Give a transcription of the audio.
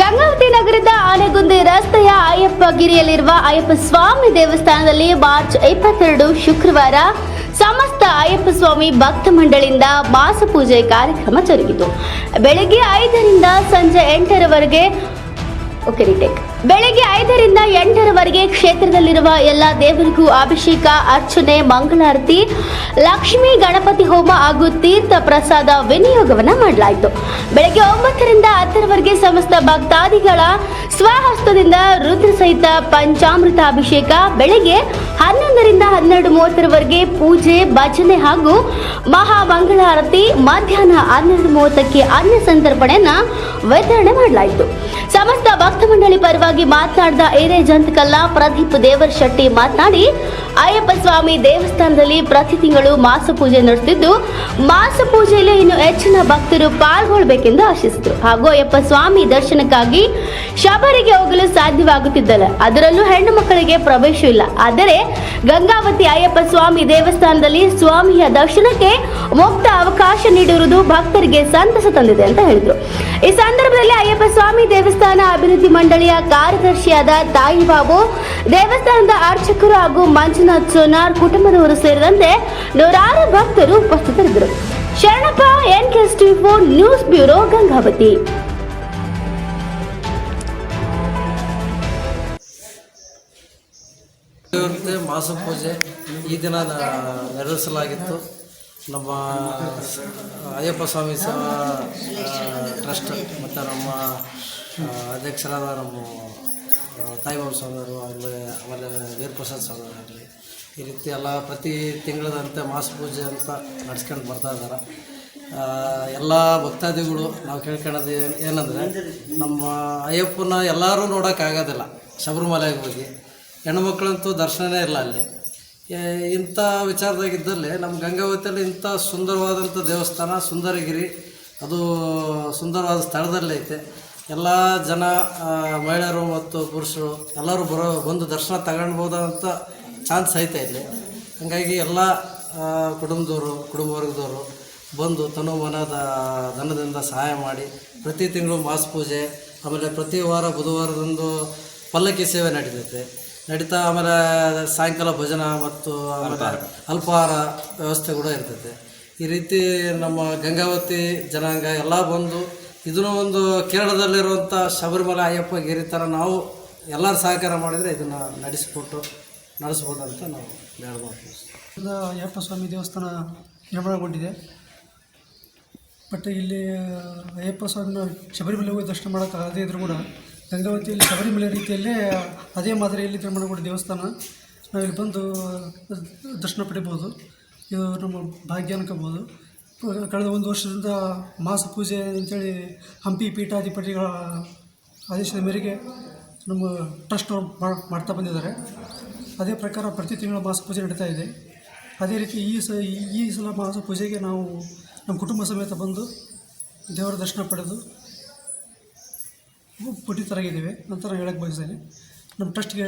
ಗಂಗಾವತಿ ನಗರದ ಆನೆಗುಂದಿ ರಸ್ತೆಯ ಅಯ್ಯಪ್ಪಗಿರಿಯಲ್ಲಿರುವ ಅಯ್ಯಪ್ಪ ಸ್ವಾಮಿ ದೇವಸ್ಥಾನದಲ್ಲಿ ಮಾರ್ಚ್ ಇಪ್ಪತ್ತೆರಡು ಶುಕ್ರವಾರ ಸಮಸ್ತ ಅಯ್ಯಪ್ಪ ಸ್ವಾಮಿ ಭಕ್ತ ಮಂಡಳಿಯಿಂದ ಮಾಸ ಪೂಜೆ ಕಾರ್ಯಕ್ರಮ ಜರುಗಿತು. ಬೆಳಗ್ಗೆ ಐದರಿಂದ ಸಂಜೆ ಎಂಟರವರೆಗೆ ಬೆಳಗ್ಗೆ ಐದರಿಂದ ಎಂಟರವರೆಗೆ ಕ್ಷೇತ್ರದಲ್ಲಿರುವ ಎಲ್ಲ ದೇವರಿಗೂ ಅಭಿಷೇಕ, ಅರ್ಚನೆ, ಮಂಗಳಾರತಿ, ಲಕ್ಷ್ಮಿ, ಗಣಪತಿ ಹೋಮ ಹಾಗೂ ತೀರ್ಥ ಪ್ರಸಾದ ವಿನಿಯೋಗವನ್ನ ಮಾಡಲಾಯಿತು. ಬೆಳಗ್ಗೆ ಒಂಬತ್ತರಿಂದ ಹತ್ತರವರೆಗೆ ಸಮಸ್ತ ಭಕ್ತಾದಿಗಳ ಸ್ವಹಸ್ತದಿಂದ ರುದ್ರ ಸಹಿತ ಪಂಚಾಮೃತ ಅಭಿಷೇಕ. ಬೆಳಗ್ಗೆ ಹನ್ನೊಂದರಿಂದ ಹನ್ನೆರಡು ಮೂವತ್ತರವರೆಗೆ ಪೂಜೆ, ಭಜನೆ ಹಾಗೂ ಮಹಾಮಂಗಳಾರತಿ. ಮಧ್ಯಾಹ್ನ ಹನ್ನೆರಡು ಮೂವತ್ತಕ್ಕೆ ಅನ್ನ ಸಂತರ್ಪಣೆಯನ್ನ ವಿತರಣೆ ಮಾಡಲಾಯಿತು. ಸಮಸ್ತ ಭಕ್ತ ಮಂಡಳಿ ಪರವಾಗಿ ಮಾತನಾಡಿದ ಹಿರೇ ಜಂತಕಲ್ಲ ಪ್ರದೀಪ್ ದೇವರ ಶೆಟ್ಟಿ ಮಾತನಾಡಿ, ಅಯ್ಯಪ್ಪ ಸ್ವಾಮಿ ದೇವಸ್ಥಾನದಲ್ಲಿ ಪ್ರತಿ ತಿಂಗಳು ಮಾಸ ಪೂಜೆ ನಡೆಸುತ್ತಿದ್ದು ಮಾಸ ಪೂಜೆಯಲ್ಲಿ ಇನ್ನು ಹೆಚ್ಚಿನ ಭಕ್ತರು ಪಾಲ್ಗೊಳ್ಳಬೇಕೆಂದು ಆಶಿಸಿದರು. ಹಾಗೂ ಅಯ್ಯಪ್ಪ ಸ್ವಾಮಿ ದರ್ಶನಕ್ಕಾಗಿ ಶಬರಿಗೆ ಹೋಗಲು ಸಾಧ್ಯವಾಗುತ್ತಿದ್ದಲ್ಲ. ಅದರಲ್ಲೂ ಹೆಣ್ಣು ಮಕ್ಕಳಿಗೆ ಪ್ರವೇಶವಿಲ್ಲ ಆದರೆ, ಗಂಗಾವತಿ ಅಯ್ಯಪ್ಪ ಸ್ವಾಮಿ ದೇವಸ್ಥಾನದಲ್ಲಿ ಸ್ವಾಮಿಯ ದರ್ಶನಕ್ಕೆ ಮುಕ್ತ ಅವಕಾಶ ನೀಡಿರುವುದು ಭಕ್ತರಿಗೆ ಸಂತಸ ತಂದಿದೆ ಅಂತ ಹೇಳಿದರು. ಈ ಸಂದರ್ಭದಲ್ಲಿ ಅಯ್ಯಪ್ಪ ಸ್ವಾಮಿ ದೇವಸ್ಥಾನ ಅಭಿವೃದ್ಧಿ ಮಂಡಳಿಯ ಕಾರ್ಯದರ್ಶಿಯಾದ ತಾಯಿ ಬಾಬು, ದೇವಸ್ಥಾನದ ಅರ್ಚಕರು ಹಾಗೂ ಮಂಜುನಾಥ್ ಸೋನಾರ್ ಕುಟುಂಬದವರು ಸೇರಿದಂತೆ ನೂರಾರು ಭಕ್ತರು ಉಪಸ್ಥಿತರಿದ್ದರು. Sharanappa N T four news bureau Gangavati. ಮಾಸ ಪೂಜೆ. ಈ ದಿನ ನೆರವೇರಿಸಲಾಗಿತ್ತು. ನಮ್ಮ ಅಯ್ಯಪ್ಪ ಸ್ವಾಮಿ ಸಹ ಟ್ರಸ್ಟ್ ಮತ್ತು ನಮ್ಮ ಅಧ್ಯಕ್ಷರಾದ ನಮ್ಮ ತಾಯಿಬಾಬು ಸ್ವಾಮಿಯವರು ಆಗಲಿ, ಆಮೇಲೆ ವೀರಪ್ರಸಾದ್ ಆಗಲಿ, ಈ ರೀತಿ ಎಲ್ಲ ಪ್ರತಿ ತಿಂಗಳದಂತೆ ಮಾಸ ಪೂಜೆ ಅಂತ ನಡ್ಸ್ಕೊಂಡು ಬರ್ತಾ ಇದ್ದಾರೆ. ಎಲ್ಲ ಭಕ್ತಾದಿಗಳು ನಾವು ಕೇಳ್ಕೊಳ್ಳೋದು ಏನು, ಏನಂದರೆ ನಮ್ಮ ಅಯ್ಯಪ್ಪನ ಎಲ್ಲರೂ ನೋಡೋಕ್ಕಾಗೋದಿಲ್ಲ ಶಬರಿಮಲೆಗೆ ಹೋಗಿ. ಹೆಣ್ಮಕ್ಳಂತೂ ದರ್ಶನವೇ ಇಲ್ಲ ಅಲ್ಲಿ. ಇಂಥ ವಿಚಾರದಾಗಿದ್ದಲ್ಲಿ ನಮ್ಮ ಗಂಗಾವತಿಯಲ್ಲಿ ಇಂಥ ಸುಂದರವಾದಂಥ ದೇವಸ್ಥಾನ, ಸುಂದರಗಿರಿ, ಅದು ಸುಂದರವಾದ ಸ್ಥಳದಲ್ಲಿ ಐತೆ. ಎಲ್ಲ ಜನ ಮಹಿಳೆಯರು ಮತ್ತು ಪುರುಷರು ಎಲ್ಲರೂ ಬರೋ ಬಂದು ದರ್ಶನ ತಗೊಳ್ಬೋದಂಥ ಚಾನ್ಸ್ ಐತೆ ಇಲ್ಲಿ. ಹಾಗಾಗಿ ಎಲ್ಲ ಕುಟುಂಬದವರು ಕುಟುಂಬ ವರ್ಗದವರು ಬಂದು ತನು ಮನದ ಧನದಿಂದ ಸಹಾಯ ಮಾಡಿ ಪ್ರತಿ ತಿಂಗಳು ಮಾಸ್ ಪೂಜೆ ಆಮೇಲೆ ಪ್ರತಿ ವಾರ ಬುಧವಾರದಂದು ಪಲ್ಲಕ್ಕಿ ಸೇವೆ ನಡೀತೈತೆ. ನಡೀತಾ ಆಮೇಲೆ ಸಾಯಂಕಾಲ ಭಜನ ಮತ್ತು ಆಮೇಲೆ ಅಲ್ಪಾಹಾರ ವ್ಯವಸ್ಥೆ ಕೂಡ ಇರ್ತೈತೆ. ಈ ರೀತಿ ನಮ್ಮ ಗಂಗಾವತಿ ಜನಾಂಗ ಎಲ್ಲ ಬಂದು ಇದನ್ನು ಒಂದು ಕೇರಳದಲ್ಲಿರುವಂಥ ಶಬರಿಮಲೆ ಅಯ್ಯಪ್ಪ ಗಿರಿ ಥರ ನಾವು ಎಲ್ಲರೂ ಸಹಕಾರ ಮಾಡಿದರೆ ಇದನ್ನು ನಡೆಸಿಕೊಟ್ಟು ನಡೆಸ್ಬೋದಂತ ನಾವು ಹೇಳ್ಬೋದು ಅಯ್ಯಪ್ಪ ಸ್ವಾಮಿ ದೇವಸ್ಥಾನ ನಿರ್ಮಾಣಗೊಂಡಿದೆ. ಬಟ್ ಇಲ್ಲಿ ಅಯ್ಯಪ್ಪ ಸ್ವಾಮಿನ ಶಬರಿಮಲೆ ಹೋಗಿ ದರ್ಶನ ಮಾಡೋಕ್ಕಾಗದೇ ಇದ್ರೂ ಕೂಡ ಗಂಗಾವತಿಯಲ್ಲಿ ಶಬರಿಮಲೆ ರೀತಿಯಲ್ಲೇ ಅದೇ ಮಾದರಿಯಲ್ಲಿ ನಿರ್ಮಾಣಗೊಂಡ ದೇವಸ್ಥಾನ. ನಾವಿಲ್ಲಿ ಬಂದು ದರ್ಶನ ಪಡಿಬೋದು. ಇದು ನಮ್ಮ ಭಾಗ್ಯ ಅನ್ಕೋಬೋದು ಕಳೆದ ಒಂದು ವರ್ಷದಿಂದ ಮಾಸ ಪೂಜೆ ಅಂತೇಳಿ ಹಂಪಿ ಪೀಠಾಧಿಪತಿಗಳ ಆದೇಶದ ಮೇರೆಗೆ ನಮ್ಮ ಟ್ರಸ್ಟ್ ಮಾಡ್ತಾ ಬಂದಿದ್ದಾರೆ. ಅದೇ ಪ್ರಕಾರ ಪ್ರತಿ ತಿಂಗಳ ಮಾಸ ಪೂಜೆ ನಡೀತಾ ಇದೆ. ಅದೇ ರೀತಿ ಈ ಸ ಈ- ಸಲ ಮಾಸ ಪೂಜೆಗೆ ನಾವು ನಮ್ಮ ಕುಟುಂಬ ಸಮೇತ ಬಂದು ದೇವರ ದರ್ಶನ ಪಡೆದು ಪುಟಿತರಾಗಿದ್ದೇವೆ. ನಂತರ ಹೇಳಕ್ಕೆ ಬಯಸ್ತೇನೆ ನಮ್ಮ ಟ್ರಸ್ಟ್ಗೆ